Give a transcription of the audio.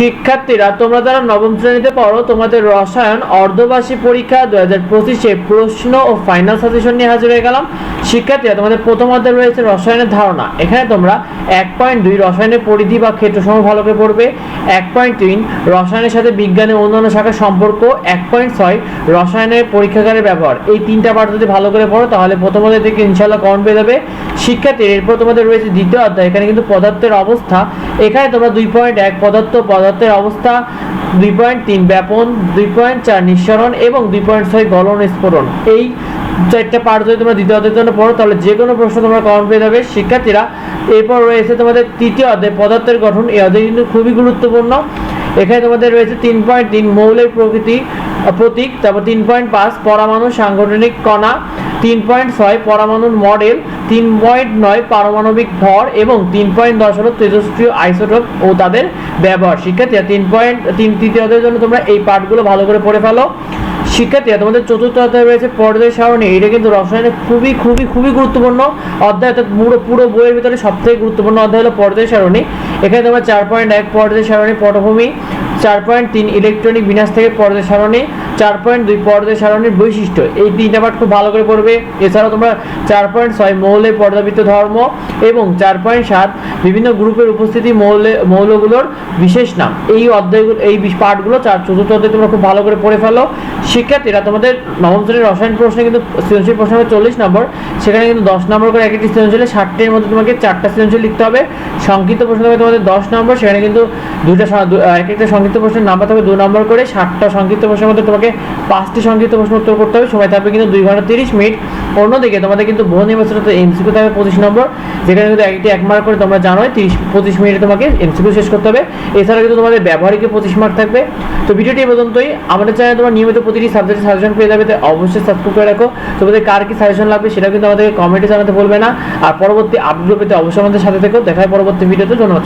শিক্ষার্থীরা, তোমরা যারা নবম শ্রেণীতে পড়ো, তোমাদের রসায়ন, অর্ধবার্ষিক পরীক্ষা দু হাজার পঁচিশে প্রশ্ন ও ফাইনাল সাজেশন নিয়ে হাজির হয়ে গেলাম। শিক্ষার্থীরা, তোমাদের প্রথম অধ্যায় রয়েছে রসায়নের ধারণা। এখানে তোমরা এক পয়েন্ট দুই রসায়নের পরিধি বা ক্ষেত্রসমূহ ভালো করে পড়বে। এক পয়েন্ট তিন রসায়নের সাথে বিজ্ঞানের অন্যান্য শাখার সম্পর্ক। এক পয়েন্ট ছয় রসায়নের পরীক্ষাগারের ব্যবহার। এই তিনটা পাঠ যদি ভালো করে পড়ো, তাহলে প্রথম অধ্যায় থেকে ইনশাল্লাহ কমন পেয়ে যাবে। শিক্ষার্থী এরপর তোমাদের রয়েছে দ্বিতীয় অধ্যায়। এখানে কিন্তু পদার্থের অবস্থা। এখানে তোমরা দুই পয়েন্ট এক পদার্থ পদার্থ পদার্থের অবস্থা দুই পয়েন্ট তিন, ব্যাপন দুই পয়েন্ট চার নিঃসরণ এবং দুই পয়েন্ট ছয় গলন স্ফোরণ। এই চারটা পার্ট যদি তোমরা দ্বিতীয় অধ্যায়ের জন্য পড়ো, তাহলে যে কোনো প্রশ্ন তোমরা কমন পেয়ে যাবে। শিক্ষার্থীরা, এরপর রয়েছে তোমাদের তৃতীয় অধ্যায়, পদার্থের গঠন। এই অধ্যায় কিন্তু খুবই গুরুত্বপূর্ণ। এখানে তোমাদের রয়েছে তিন পয়েন্ট তিন মৌলের প্রকৃতি, প্রতীক, তারপর তিন পয়েন্ট পাঁচ, পরমাণু সাংগঠনিক কণা তিন পয়েন্ট ছয় পরমাণুর মডেল, তিন পয়েন্ট নয় পারমাণবিক ভর এবং তিন পয়েন্ট দশ হলো তেজস্ক্রিয় আইসোটোপ ও তাদের ব্যবহার। শিক্ষার্থীরা, তিন পয়েন্ট, তিন তৃতীয় অধ্যায়ের জন্য তোমরা এই পার্টগুলো ভালো করে পড়ে ফেলো। শিক্ষার্থীরা, তোমাদের চতুর্থ অধ্যায় রয়েছে পর্যায় সারণী। এটা কিন্তু রসায়নের খুবই খুবই খুবই গুরুত্বপূর্ণ অধ্যায়। অর্থাৎ পুরো পুরো বইয়ের ভিতরে সবথেকে গুরুত্বপূর্ণ অধ্যায় হলো পর্যায় সারণী। এখানে তোমরা চার পয়েন্ট এক পর্যায় সারণী, পটভূমি, চার পয়েন্ট তিন ইলেকট্রনিক বিন্যাস থেকে পর্যায় সারণী চার পয়েন্ট দুই পর্যায় সারণীর বৈশিষ্ট্য। এই তিনটা পাঠ খুব ভালো করে পড়বে। এছাড়াও তোমরা চার পয়েন্ট ছয় মৌলের পর্যাবৃত্ত ধর্ম এবং চার পয়েন্ট সাত বিভিন্ন গ্রুপের উপস্থিতি মৌলে, মৌলগুলোর বিশেষ নাম। এই অধ্যায়গুলো, এই পাঠগুলো চার চতুর্থ অধ্যায় তোমরা খুব ভালো করে পড়ে ফেলো। শিক্ষার্থীরা তোমাদের নবম শ্রেণির রসায়ন প্রশ্নে কিন্তু সৃজনশীল প্রশ্ন হবে চল্লিশ নম্বর। সেখানে কিন্তু দশ নম্বর করে এক একটি সৃজনশীলে ষাটটির মধ্যে তোমাকে চারটা সৃজনশীল লিখতে হবে। সংক্ষিপ্ত প্রশ্ন হবে তোমাদের দশ নম্বর। সেখানে কিন্তু দুইটা স- দু- এক একটা সংক্ষিপ্ত প্রশ্নের নাম্বার থাকবে দু নম্বর করে। ষাটটা সংক্ষিপ্ত প্রশ্নের মধ্যে তোমাকে পাঁচটি সংক্ষিপ্ত প্রশ্ন উত্তর করতে হবে। সময় থাকবে কিন্তু দুই ঘণ্টা তিরিশ মিনিট। অন্যদিকে তোমাদের কিন্তু বহু নির্বাচনে এমসিকিউ থাকবে পঁচিশ নম্বর। যেখানে কিন্তু একটি এক মার্ক করে তোমরা জানোই, তিরিশ, পঁচিশ মিনিটে তোমাকে এমসিকিউ শেষ করতে হবে। এছাড়া কিন্তু তোমাদের ব্যবহারিকে পঁচিশ মার্ক থাকবে? তো ভিডিওটি পর্যন্তই। আমাদের চ্যানেলে তোমার নিয়মিত প্রতিটি সাবজেক্টের সাজেশন পেয়ে যাবে তো অবশ্যই সাবস্ক্রাইব করে রাখো। তোমাদের কার কি সাজেশন লাগবে সেটা কিন্তু আমাদেরকে কমেন্টে জানাতে বলবে না। আর পরবর্তী আপডেট পেতে অবশ্যই আমাদের সাথে থেকো। দেখা হয় পরবর্তী ভিডিওতে ধন্যবাদ